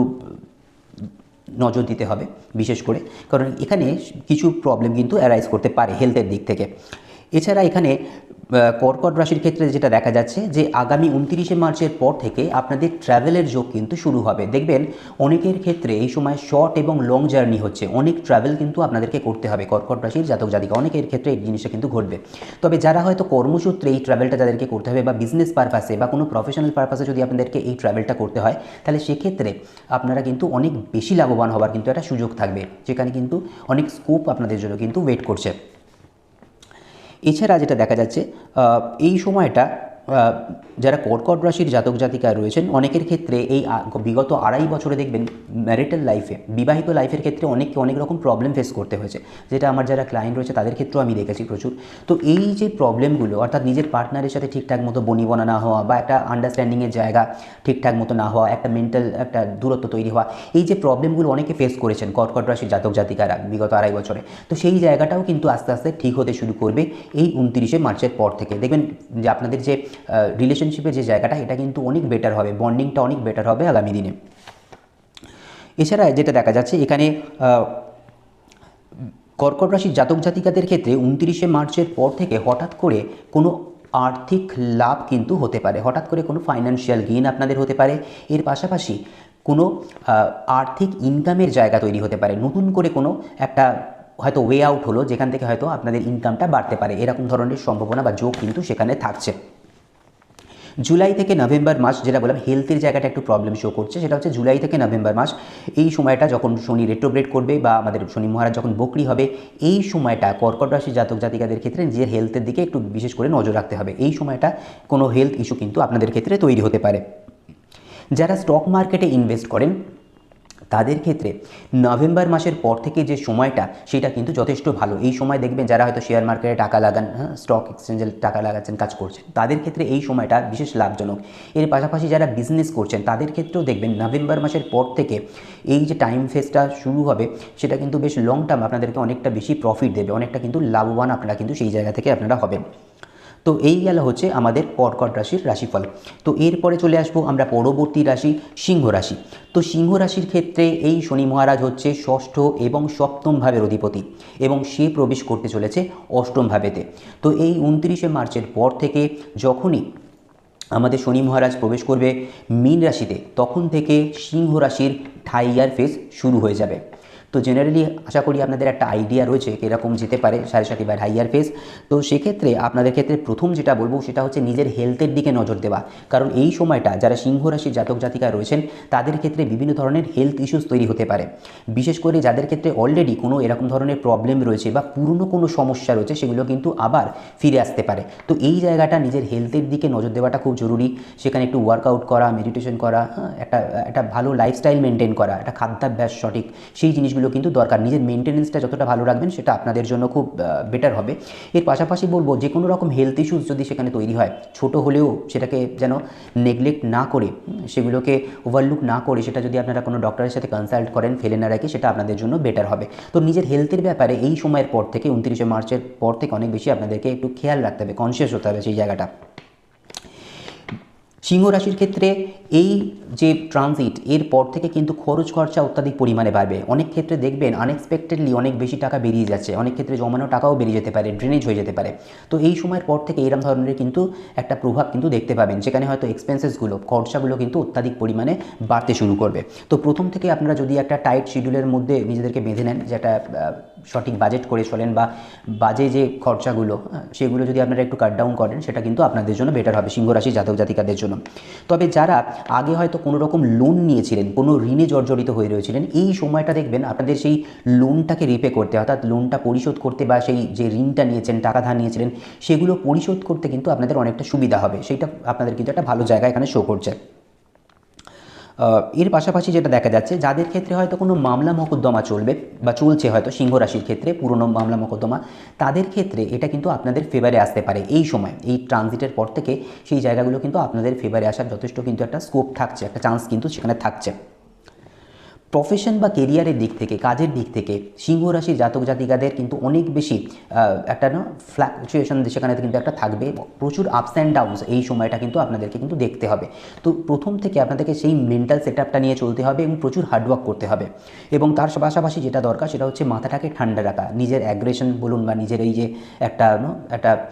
নজর দিতে হবে বিশেষ করে। কারণ এখানে কিছু প্রবলেম কিন্তু অ্যারাইজ করতে পারে হেলথের দিক থেকে। এছাড়া এখানে কর্কট রাশির ক্ষেত্রে যেটা দেখা যাচ্ছে যে আগামী উনতিরিশে মার্চের পর থেকে আপনাদের ট্র্যাভেলের যোগ কিন্তু শুরু হবে। দেখবেন, অনেকের ক্ষেত্রে এই সময় শর্ট এবং লং জার্নি হচ্ছে। অনেক ট্রাভেল কিন্তু আপনাদেরকে করতে হবে কর্কট রাশির জাতক জাতিকা। অনেকের ক্ষেত্রে এই জিনিসটা কিন্তু ঘটবে। তবে যারা হয়তো কর্মসূত্রে এই ট্রাভেলটা তাদেরকে করতে হবে বা বিজনেস পারপাসে বা কোনো প্রফেশনাল পারপাসে যদি আপনাদেরকে এই ট্রাভেলটা করতে হয়, তাহলে সেক্ষেত্রে আপনারা কিন্তু অনেক বেশি লাভবান হওয়ার কিন্তু একটা সুযোগ থাকবে। যেখানে কিন্তু অনেক স্কোপ আপনাদের জন্য কিন্তু ওয়েট করছে। এছাড়া যেটা দেখা যাচ্ছে এই সময়টা যারা কর্কট রাশির জাতক জাতিকা রয়েছেন, অনেকের ক্ষেত্রে এই বিগত আড়াই বছরে দেখবেন ম্যারিটাল লাইফে বিবাহিত লাইফের ক্ষেত্রে অনেককে অনেক রকম প্রবলেম ফেস করতে হয়েছে। যেটা আমার যারা ক্লায়েন্ট রয়েছে, তাদের ক্ষেত্রেও আমি দেখেছি প্রচুর। তো এই যে প্রবলেমগুলো অর্থাৎ নিজের পার্টনারের সাথে ঠিকঠাক মতো বনিবনা না হওয়া বা একটা আন্ডারস্ট্যান্ডিংয়ের জায়গা ঠিকঠাক মতো না হওয়া, একটা মেন্টাল একটা দূরত্ব তৈরি হওয়া, এই যে প্রবলেমগুলো অনেকে ফেস করেছেন কর্কট রাশির জাতক জাতিকারা বিগত আড়াই বছরে। তো সেই জায়গাটাও কিন্তু আস্তে আস্তে ঠিক হতে শুরু করবে এই উনত্রিশে মার্চের পর থেকে। দেখবেন যে আপনাদের যে রিলেশনশিপের যে জায়গাটা, এটা কিন্তু অনেক বেটার হবে বন্ডিংটা অনেক বেটার হবে আগামী দিনে। এছাড়া যেটা দেখা যাচ্ছে, এখানে কর্কট রাশির জাতক জাতিকাদের ক্ষেত্রে উনত্রিশে মার্চের পর থেকে হঠাৎ করে কোনো আর্থিক লাভ কিন্তু হতে পারে। হঠাৎ করে কোনো ফাইন্যান্সিয়াল গেইন আপনাদের হতে পারে। এর পাশাপাশি কোনো আর্থিক ইনকামের জায়গা তৈরি হতে পারে। নতুন করে কোনো একটা হয়তো ওয়ে আউট হলো, যেখান থেকে হয়তো আপনাদের ইনকামটা বাড়তে পারে। এরকম ধরনের সম্ভাবনা বা যোগ কিন্তু সেখানে থাকছে। জুলাই থেকে নভেম্বর মাস যেটা বললাম হেলথের জায়গাটা একটু প্রবলেম শো করছে, সেটা হচ্ছে জুলাই থেকে নভেম্বর মাস। এই সময়টা যখন শনি রেট্রোগ্রেড করবে বা আমাদের শনি মহারাজ যখন বকরি হবে, এই সময়টা কর্কট রাশি জাতক জাতিকাদের ক্ষেত্রে নিজের হেলথের দিকে একটু বিশেষ করে নজর রাখতে হবে। এই সময়টা কোনো হেলথ ইস্যু কিন্তু আপনাদের ক্ষেত্রে তৈরি হতে পারে। যারা স্টক মার্কেটে ইনভেস্ট করেন তাদের ক্ষেত্রে নভেম্বর মাসের পর থেকে যে সময়টা, সেটা কিন্তু যথেষ্ট ভালো। এই সময় দেখবেন যারা হয়তো শেয়ার মার্কেটে টাকা লাগান হ্যাঁ স্টক এক্সচেঞ্জে টাকা লাগাচ্ছেন, কাজ করছেন, তাদের ক্ষেত্রে এই সময়টা বিশেষ লাভজনক। এর পাশাপাশি যারা বিজনেস করছেন, তাদের ক্ষেত্রেও দেখবেন নভেম্বর মাসের পর থেকে এই যে টাইম ফেসটা শুরু হবে, সেটা কিন্তু বেশ লং টার্ম আপনাদেরকে অনেকটা বেশি প্রফিট দেবে, অনেকটা কিন্তু লাভবান আপনারা কিন্তু সেই জায়গা থেকে আপনারা হবেন। তো এই গেল হচ্ছে আমাদের কর্কট রাশির রাশিফল। তো এরপরে চলে আসব আমরা পরবর্তী রাশি, সিংহ রাশি। তো সিংহ রাশির ক্ষেত্রে এই শনি মহারাজ হচ্ছে ষষ্ঠ এবং সপ্তম ভাবের অধিপতি এবং সে প্রবেশ করতে চলেছে অষ্টম ভাবেতে। তো এই উনত্রিশে মার্চের পর থেকে যখনই আমাদের শনি মহারাজ প্রবেশ করবে মীন রাশিতে, তখন থেকে সিংহ রাশির ঠাই ফেস শুরু হয়ে যাবে। তো জেনারেলি আশা করি আপনাদের একটা আইডিয়া রয়েছে কীরকম যেতে পারে সাড়ে সাথী বা হাইয়ার ফেস তো সেক্ষেত্রে আপনাদের ক্ষেত্রে প্রথম যেটা বলব সেটা হচ্ছে নিজের হেলথের দিকে নজর দেওয়া। কারণ এই সময়টা যারা সিংহ রাশির জাতক জাতিকা রয়েছেন তাদের ক্ষেত্রে বিভিন্ন ধরনের হেলথ ইস্যুস তৈরি হতে পারে। বিশেষ করে যাদের ক্ষেত্রে অলরেডি কোনো এরকম ধরনের প্রবলেম রয়েছে বা পুরনো কোনো সমস্যা রয়েছে সেগুলো কিন্তু আবার ফিরে আসতে পারে। তো এই জায়গাটা নিজের হেলথের দিকে নজর দেওয়াটা খুব জরুরি। সেখানে একটু ওয়ার্কআউট করা মেডিটেশন করা হ্যাঁ, একটা একটা ভালো লাইফস্টাইল মেনটেন করা একটা খাদ্যাভ্যাস সঠিক সেই জিনিসগুলো কিন্তু দরকার। নিজের মেনটেনেন্সটা যতটা ভালো রাখবেন সেটা আপনাদের জন্য খুব বেটার হবে। এর পাশাপাশি বলব যে কোনো রকম হেলথ ইস্যুস যদি সেখানে তৈরি হয়, ছোট হলেও সেটাকে যেন নেগলেক্ট না করে সেগুলোকে ওভারলুক না করে, সেটা যদি আপনারা কোনো ডক্টরের সাথে কনসাল্ট করেন, ফেলে না রাখে, সেটা আপনাদের জন্য বেটার হবে। তো নিজের হেলথের ব্যাপারে এই সময়ের পর থেকে, উনত্রিশে মার্চের পর থেকে অনেক বেশি আপনাদেরকে একটু খেয়াল রাখতে হবে কনসিয়াস হতে হবে সেই জায়গাটা। সিংহ রাশির ক্ষেত্রে এই যে ট্রানজিট এর পর থেকে কিন্তু খরচ খরচা অত্যাধিক পরিমাণে বাড়বে। অনেক ক্ষেত্রে দেখবেন আনএক্সপেক্টেডলি অনেক বেশি টাকা বেরিয়ে যাচ্ছে। অনেক ক্ষেত্রে জমানো টাকাও বেরিয়ে যেতে পারে ড্রেনেজ হয়ে যেতে পারে। তো এই সময়ের পর থেকে এরকম ধরনের কিন্তু একটা প্রভাব কিন্তু দেখতে পাবেন সেখানে হয়তো এক্সপেন্সেসগুলো খরচাগুলো কিন্তু অত্যাধিক পরিমাণে বাড়তে শুরু করবে। তো প্রথম থেকে আপনারা যদি একটা টাইট শিডিউলের মধ্যে নিজেদেরকে বেঁধে নেন, যে একটা সঠিক বাজেট করে চলেন বা বাজে যে খরচাগুলো সেগুলো যদি আপনারা একটু কাট ডাউন করেন, সেটা কিন্তু আপনাদের জন্য বেটার হবে সিংহ রাশি জাতক জাতিকাদের জন্য। তবে যারা আগে হয়তো কোনো রকম লোন নিয়েছিলেন, কোনো ঋণে জর্জরিত হয়ে রয়েছিলেন, এই সময়টা দেখবেন আপনাদের সেই লোনটাকে রিপে করতে, অর্থাৎ লোনটা পরিশোধ করতে বা সেই যে ঋণটা নিয়েছেন, টাকা ধার নিয়েছিলেন, সেগুলো পরিশোধ করতে কিন্তু আপনাদের অনেকটা সুবিধা হবে। সেটা আপনাদের কিন্তু একটা ভালো জায়গা এখানে শো করছে। এর পাশাপাশি যেটা দেখা যাচ্ছে, যাদের ক্ষেত্রে হয়তো কোনো মামলা মকদ্দমা চলবে বা চলছে হয়তো সিংহ রাশির ক্ষেত্রে, পুরনো মামলা মকদ্দমা, তাদের ক্ষেত্রে এটা কিন্তু আপনাদের ফেভারে আসতে পারে এই সময়। এই ট্রানজিটের পর থেকে সেই জায়গাগুলো কিন্তু আপনাদের ফেভারে আসার যথেষ্ট কিন্তু একটা স্কোপ থাকছে, একটা চান্স কিন্তু সেখানে থাকছে। প্রফেশন বা কেরিয়ারের দিক থেকে, কাজের দিক থেকে, সিংহ রাশির জাতক জাতিকাদের কিন্তু অনেক বেশি একটা না ফ্ল্যাকচুয়েশন সেখানে কিন্তু একটা থাকবে। প্রচুর আপস অ্যান্ড ডাউনস এই সময়টা কিন্তু আপনাদেরকে কিন্তু দেখতে হবে। তো প্রথম থেকে আপনাদেরকে সেই মেন্টাল সেট নিয়ে চলতে হবে এবং প্রচুর হার্ডওয়ার্ক করতে হবে। এবং তার পাশাপাশি যেটা দরকার সেটা হচ্ছে মাথাটাকে ঠান্ডা রাখা। নিজের অ্যাগ্রেশন বলুন বা নিজের এই যে একটা একটা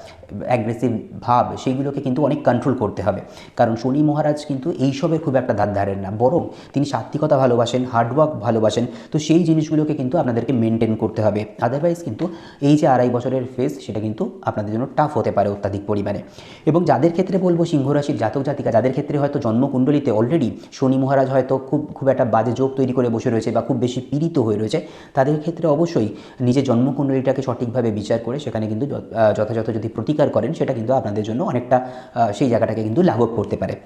অ্যাগ্রেসিভ ভাব সেইগুলোকে কিন্তু অনেক কন্ট্রোল করতে হবে। কারণ শনি মহারাজ কিন্তু এইসবের খুব একটা ধার ধারেন না। বরং তিনি সাত্বিকতা ভালোবাসেন হার্ডওয়ার্ক ভালোবাসেন, তো সেই জিনিসগুলোকে কিন্তু আপনাদেরকে মেনটেন করতে হবে। আদারওয়াইজ কিন্তু এই যে আড়াই বছরের ফেজ সেটা কিন্তু আপনাদের জন্য টাফ হতে পারে অত্যাধিক পরিমাণে। এবং যাদের ক্ষেত্রে বলব সিংহ রাশির জাতক জাতিকা, যাদের ক্ষেত্রে হয়তো জন্মকুণ্ডলিতে অলরেডি শনি মহারাজ হয়তো খুব খুব একটা বাজে যোগ তৈরি করে বসে রয়েছে বা খুব বেশি পীড়িত হয়ে রয়েছে, তাদের ক্ষেত্রে অবশ্যই নিজের জন্মকুণ্ডলীটাকে সঠিকভাবে বিচার করে সেখানে কিন্তু যথাযথ যদি প্রতিকার করেন, সেটা কিন্তু আপনাদের জন্য অনেকটা সেই জায়গাটাকে কিন্তু লাঘব করতে পারে।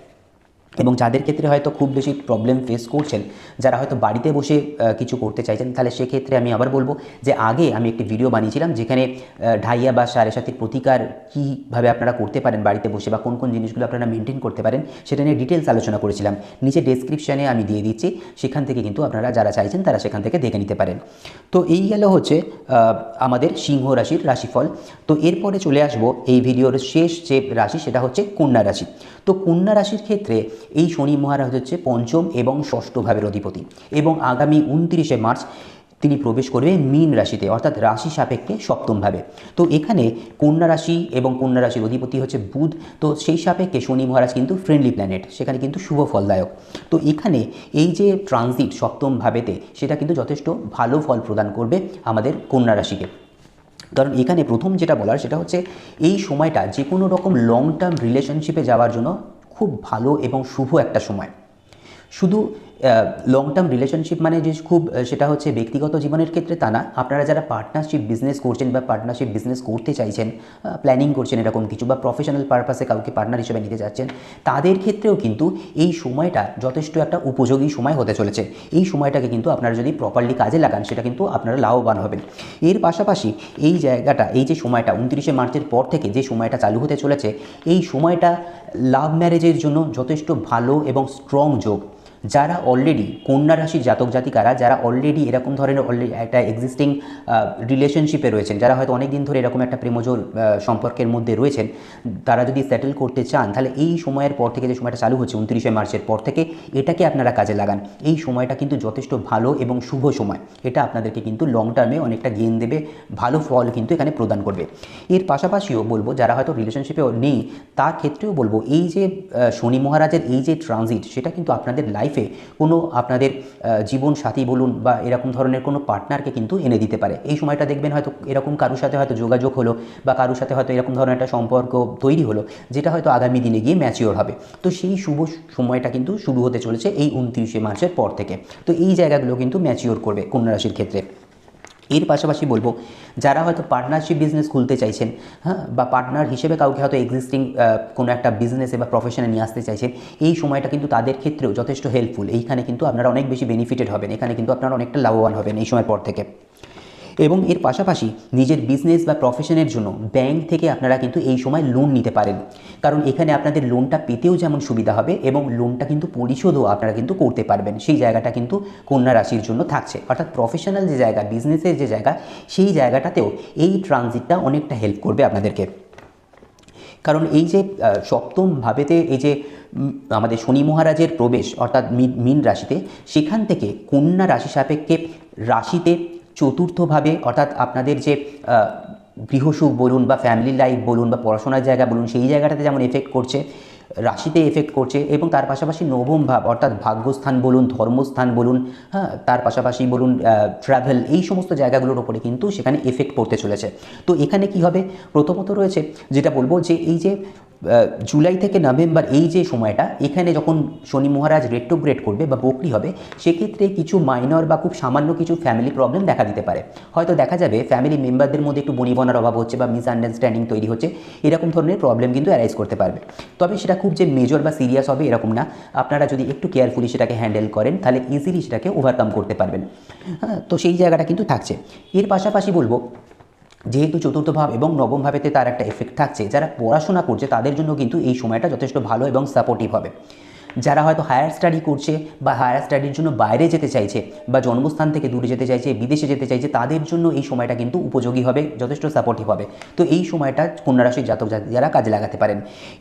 এবং যাদের ক্ষেত্রে হয়তো খুব বেশি প্রবলেম ফেস করছেন, যারা হয়তো বাড়িতে বসে কিছু করতে চাইছেন, তাহলে সেক্ষেত্রে আমি আবার বলব যে আগে আমি একটি ভিডিও বানিয়েছিলাম যেখানে ঢাইয়া বা সাড়ে সাথীর প্রতিকার কীভাবে আপনারা করতে পারেন বাড়িতে বসে বা কোন কোন জিনিসগুলো আপনারা মেনটেন করতে পারেন, সেটা নিয়ে ডিটেলস আলোচনা করেছিলাম। নিচে ডেসক্রিপশানে আমি দিয়ে দিচ্ছি, সেখান থেকে কিন্তু আপনারা যারা চাইছেন তারা সেখান থেকে দেখে নিতে পারেন। তো এই গেল হচ্ছে আমাদের সিংহ রাশির রাশিফল। তো এরপরে চলে আসব এই ভিডিওর শেষ যে রাশি, সেটা হচ্ছে কন্যা রাশি। তো কন্যা রাশির ক্ষেত্রে এই শনি মহারাজ হচ্ছে পঞ্চম এবং ষষ্ঠ ভাবের অধিপতি এবং আগামী উনত্রিশে মার্চ তিনি প্রবেশ করবে মীন রাশিতে, অর্থাৎ রাশি সাপেক্ষে সপ্তমভাবে তো এখানে কন্যা রাশি এবং কন্যা রাশির অধিপতি হচ্ছে বুধ, তো সেই সাপেক্ষে শনি মহারাজ কিন্তু ফ্রেন্ডলি প্ল্যানেট সেখানে কিন্তু শুভ ফলদায়ক। তো এখানে এই যে ট্রানজিট সপ্তম ভাবেতে, সেটা কিন্তু যথেষ্ট ভালো ফল প্রদান করবে আমাদের কন্যা রাশিকে। কারণ এখানে প্রথম যেটা বলার সেটা হচ্ছে এই সময়টা যে কোনো রকম লং টার্ম রিলেশনশিপে যাওয়ার জন্য খুব ভালো এবং শুভ একটা সময়। শুধু লং টার্ম রিলেশনশিপ মানে যে খুব সেটা হচ্ছে ব্যক্তিগত জীবনের ক্ষেত্রে তা না। আপনারা যারা পার্টনারশিপ বিজনেস করছেন বা পার্টনারশিপ বিজনেস করতে চাইছেন প্ল্যানিং করছেন এরকম কিছু বা প্রফেশনাল পারপাসে কাউকে পার্টনার হিসেবে নিতে যাচ্ছেন, তাদের ক্ষেত্রেও কিন্তু এই সময়টা যথেষ্ট একটা উপযোগী সময় হতে চলেছে। এই সময়টাকে কিন্তু আপনারা যদি প্রপারলি কাজে লাগান, সেটা কিন্তু আপনারা লাভবান হবেন। এর পাশাপাশি এই জায়গাটা, এই যে সময়টা, উনত্রিশে মার্চের পর থেকে যে সময়টা চালু হতে চলেছে, এই সময়টা লাভ ম্যারেজের জন্য যথেষ্ট ভালো এবং স্ট্রং যোগ। যারা অলরেডি কন্যা রাশির জাতক জাতিকারা, যারা অলরেডি এরকম ধরনের অলরেডি একটা এক্সিস্টিং রিলেশনশিপে রয়েছেন, যারা হয়তো অনেক দিন ধরে এরকম একটা প্রেমজোর সম্পর্কের মধ্যে রয়েছেন, তারা যদি সেটেল করতে চান, তাহলে এই সময়ের পর থেকে যে সময়টা চালু হচ্ছে, উনত্রিশে মার্চের পর থেকে, এটাকে আপনারা কাজে লাগান। এই সময়টা কিন্তু যথেষ্ট ভালো এবং শুভ সময়। এটা আপনাদেরকে কিন্তু লং টার্মে অনেকটা গেন দেবে, ভালো ফল কিন্তু এখানে প্রদান করবে। এর পাশাপাশিও বলব, যারা হয়তো রিলেশনশিপে নেই, তার ক্ষেত্রেও বলব, এই যে শনি মহারাজের এই যে ট্রানজিট সেটা কিন্তু আপনাদের লাইফে কোনো আপনাদের জীবন সাথী বলুন বা এরকম ধরনের কোনো পার্টনারকে কিন্তু এনে দিতে পারে। এই সময়টা দেখবেন হয়তো এরকম কারোর সাথে হয়তো যোগাযোগ হলো বা কারোর সাথে হয়তো এরকম ধরনের একটা সম্পর্ক তৈরি হলো, যেটা হয়তো আগামী দিনে গিয়ে ম্যাচিওর হবে। তো সেই শুভ সময়টা কিন্তু শুরু হতে চলেছে এই উনত্রিশে মার্চের পর থেকে। তো এই জায়গাগুলো কিন্তু ম্যাচিওর করবে কন্যা রাশির ক্ষেত্রে। এর পাশাপাশি বলব, যারা হয়তো পার্টনারশিপ বিজনেস খুলতে চাইছেন হ্যাঁ বা পার্টনার হিসেবে কাউকে হয়তো এক্সিস্টিং কোনো একটা বিজনেসে বা প্রফেশনে নিয়ে আসতে চাইছেন, এই সময়টা কিন্তু তাদের ক্ষেত্রেও যথেষ্ট হেল্পফুল এইখানে কিন্তু আপনারা অনেক বেশি বেনিফিটেড হবেন, এখানে কিন্তু আপনারা অনেকটা লাভবান হবেন এই সময় পর থেকে। এবং এর পাশাপাশি নিজের বিজনেস বা প্রফেশনের জন্য ব্যাংক থেকে আপনারা কিন্তু এই সময় লোন নিতে পারেন। কারণ এখানে আপনাদের লোনটা পেতেও যেমন সুবিধা হবে এবং লোনটা কিন্তু পরিশোধও আপনারা কিন্তু করতে পারবেন। সেই জায়গাটা কিন্তু কন্যা রাশির জন্য থাকছে। অর্থাৎ প্রফেশনাল যে জায়গা বিজনেসের যে জায়গা, সেই জায়গাটাতেও এই ট্রানজিটটা অনেকটা হেল্প করবে আপনাদেরকে। কারণ এই যে সপ্তম ভাবেতে এই যে আমাদের শনি মহারাজের প্রবেশ, অর্থাৎ মীন রাশিতে, সেখান থেকে কন্যা রাশি সাপেক্ষে রাশিতে চতুর্থভাবে, অর্থাৎ আপনাদের যে গৃহসুখ বলুন বা ফ্যামিলি লাইফ বলুন বা পড়াশোনার জায়গা বলুন, সেই জায়গাটাতে যেমন এফেক্ট করছে, রাশিতে এফেক্ট করছে এবং তার পাশাপাশি নবম ভাব, অর্থাৎ ভাগ্যস্থান বলুন, ধর্মস্থান বলুন হ্যাঁ তার পাশাপাশি বলুন ট্রাভেল এই সমস্ত জায়গাগুলোর ওপরে কিন্তু সেখানে এফেক্ট পড়তে চলেছে। তো এখানে কি হবে? প্রথমত রয়েছে, যেটা বলব যে, এই যে জুলাই থেকে নভেম্বর এই যে সময়টা, এখানে যখন শনি মহারাজ রেট্রোগ্রেড করবে বা বকরি হবে, সেক্ষেত্রে কিছু মাইনর বা খুব সামান্য কিছু ফ্যামিলি প্রবলেম দেখা দিতে পারে। হয়তো দেখা যাবে ফ্যামিলি মেম্বারদের মধ্যে একটু বনিবনার অভাব হচ্ছে বা মিসআন্ডারস্ট্যান্ডিং তৈরি হচ্ছে, এরকম ধরনের প্রবলেম কিন্তু অ্যারাইজ করতে পারবে। তবে সেটা খুব যে মেজর বা সিরিয়াস হবে এরকম না। আপনারা যদি একটু কেয়ারফুলি সেটাকে হ্যান্ডেল করেন, তাহলে ইজিলি সেটাকে ওভারকাম করতে পারবেন। হ্যাঁ তো সেই জায়গাটা কিন্তু থাকছে। এর পাশাপাশি বলব যেহেতু চতুর্থ ভাব এবং নবম ভাবেতে তার একটা এফেক্ট থাকছে, যারা পড়াশোনা করছে তাদের জন্য কিন্তু এই সময়টা যথেষ্ট ভালো এবং সাপোর্টিভ হবে। যারা হয়তো হায়ার স্টাডি করছে বা হায়ার স্টাডির জন্য বাইরে যেতে চাইছে বা জন্মস্থান থেকে দূরে যেতে চাইছে, বিদেশে যেতে চাইছে, তাদের জন্য এই সময়টা কিন্তু উপযোগী হবে, যথেষ্ট সাপোর্টিভ হবে। তো এই সময়টা কন্যা রাশির জাতক জাতিকারা কাজে লাগাতে পারেন।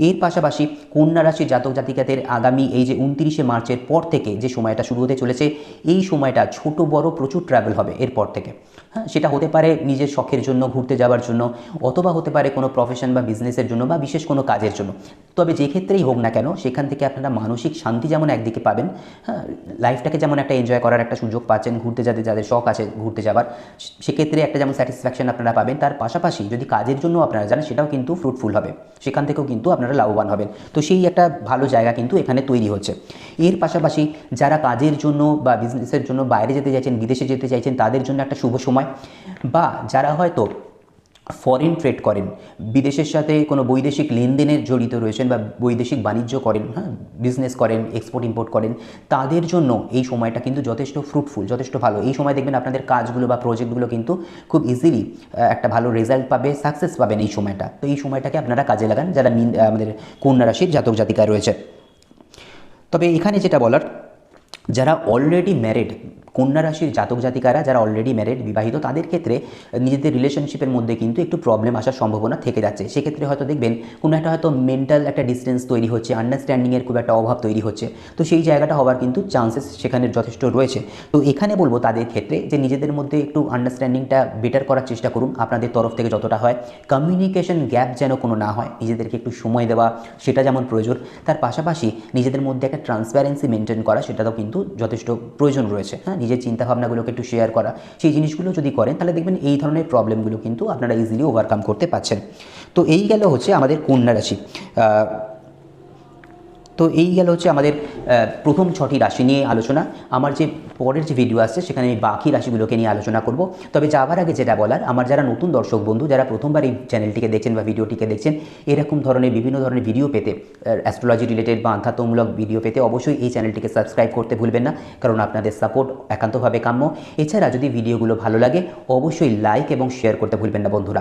এর পাশাপাশি কন্যা রাশির জাতক জাতিকাদের আগামী এই যে উনত্রিশে মার্চের পর থেকে যে সময়টা শুরু হতে চলেছে, এই সময়টা ছোট বড় প্রচুর ট্রাভেল হবে এরপর থেকে। হ্যাঁ সেটা হতে পারে নিজের শখের জন্য, ঘুরতে যাওয়ার জন্য, অথবা হতে পারে কোনো প্রফেশন বা বিজনেসের জন্য বা বিশেষ কোনো কাজের জন্য। তবে যে ক্ষেত্রেই হোক না কেন, সেখান থেকে আপনারা মানসিক শান্তি যেমন একদিকে পাবেন হ্যাঁ লাইফটাকে যেমন একটা এনজয় করার একটা সুযোগ পাচ্ছেন, ঘুরতে যাদের যাদের শখ আছে ঘুরতে সে- সেক্ষেত্রে একটা যেমন স্যাটিসফ্যাকশন আপনারা পাবেন, তার পাশাপাশি যদি কাজের জন্য আপনারা জানেন সেটাও কিন্তু ফ্রুটফুল হবে। সেখান থেকেও কিন্তু আপনারা লাভবান হবেন। তো সেই একটা ভালো জায়গা কিন্তু এখানে তৈরি হচ্ছে। এর পাশাপাশি যারা কাজের জন্য বা বিজনেসের জন্য বাইরে যেতে চাইছেন, বিদেশে যেতে চাইছেন, তাদের জন্য একটা শুভ সময় বা যারা হয়তো ফরেন ট্রেড করেন, বিদেশের সাথে কোনো বৈদেশিক লেনদেনের জড়িত রয়েছেন বা বৈদেশিক বাণিজ্য করেন হ্যাঁ বিজনেস করেন এক্সপোর্ট ইম্পোর্ট করেন, তাদের জন্য এই সময়টা কিন্তু যথেষ্ট ফ্রুটফুল যথেষ্ট ভালো। এই সময় দেখবেন আপনাদের কাজগুলো বা প্রজেক্টগুলো কিন্তু খুব ইজিলি একটা ভালো রেজাল্ট পাবে সাকসেস পাবেন এই সময়টা। তো এই সময়টাকে আপনারা কাজে লাগান, যারা মিন আমাদের কন্যা রাশির জাতক জাতিকা রয়েছে। তবে এখানে যেটা বলার, যারা অলরেডি ম্যারিড কন্যা রাশির জাতক জাতিকারা যারা অলরেডি ম্যারিড বিবাহিত, তাদের ক্ষেত্রে নিজেদের রিলেশনশিপের মধ্যে কিন্তু একটু প্রবলেম আসার সম্ভাবনা থেকে যাচ্ছে। সেক্ষেত্রে হয়তো দেখবেন কোনো একটা হয়তো মেন্টাল একটা ডিস্টেন্স তৈরি হচ্ছে আন্ডারস্ট্যান্ডিংয়ের খুব একটা অভাব তৈরি হচ্ছে। তো সেই জায়গাটা হওয়ার কিন্তু চান্সেস সেখানে যথেষ্ট রয়েছে। তো এখানে বলব তাদের ক্ষেত্রে যে নিজেদের মধ্যে একটু আন্ডারস্ট্যান্ডিংটা বেটার করার চেষ্টা করুন। আপনাদের তরফ থেকে যতটা হয় কমিউনিকেশন গ্যাপ যেন কোনো না হয়, নিজেদেরকে একটু সময় দেওয়া, সেটা যেমন প্রয়োজন। তার পাশাপাশি নিজেদের মধ্যে একটা ট্রান্সপ্যারেন্সি মেনটেন করা সেটাও কিন্তু যথেষ্ট প্রয়োজন রয়েছে। হ্যাঁ নিজের চিন্তাভাবনাগুলোকে একটু শেয়ার করা। সেই জিনিসগুলো যদি করেন, তাহলে দেখবেন এই ধরনের প্রবলেমগুলো কিন্তু আপনারা ইজিলি ওভারকাম করতে পারছেন। তো এই গেল হচ্ছে আমাদের কন্যা রাশি। তো এই গেল হচ্ছে আমাদের প্রথম ছটি রাশি নিয়ে আলোচনা। আমার যে পরের যে ভিডিও আসছে, সেখানে আমি বাকি রাশিগুলোকে নিয়ে আলোচনা করব। তবে যাওয়ার আগে যেটা বলার, আমার যারা নতুন দর্শক বন্ধু, যারা প্রথমবার এই চ্যানেলটিকে দেখছেন বা ভিডিওটিকে দেখছেন, এরকম ধরনের বিভিন্ন ধরনের ভিডিও পেতে অ্যাস্ট্রোলজি রিলেটেড বা আধ্যাত্মমূলক ভিডিও পেতে অবশ্যই এই চ্যানেলটিকে সাবস্ক্রাইব করতে ভুলবেন না, কারণ আপনাদের সাপোর্ট একান্তভাবে কাম্য। এছাড়া যদি ভিডিওগুলো ভালো লাগে, অবশ্যই লাইক এবং শেয়ার করতে ভুলবেন না বন্ধুরা।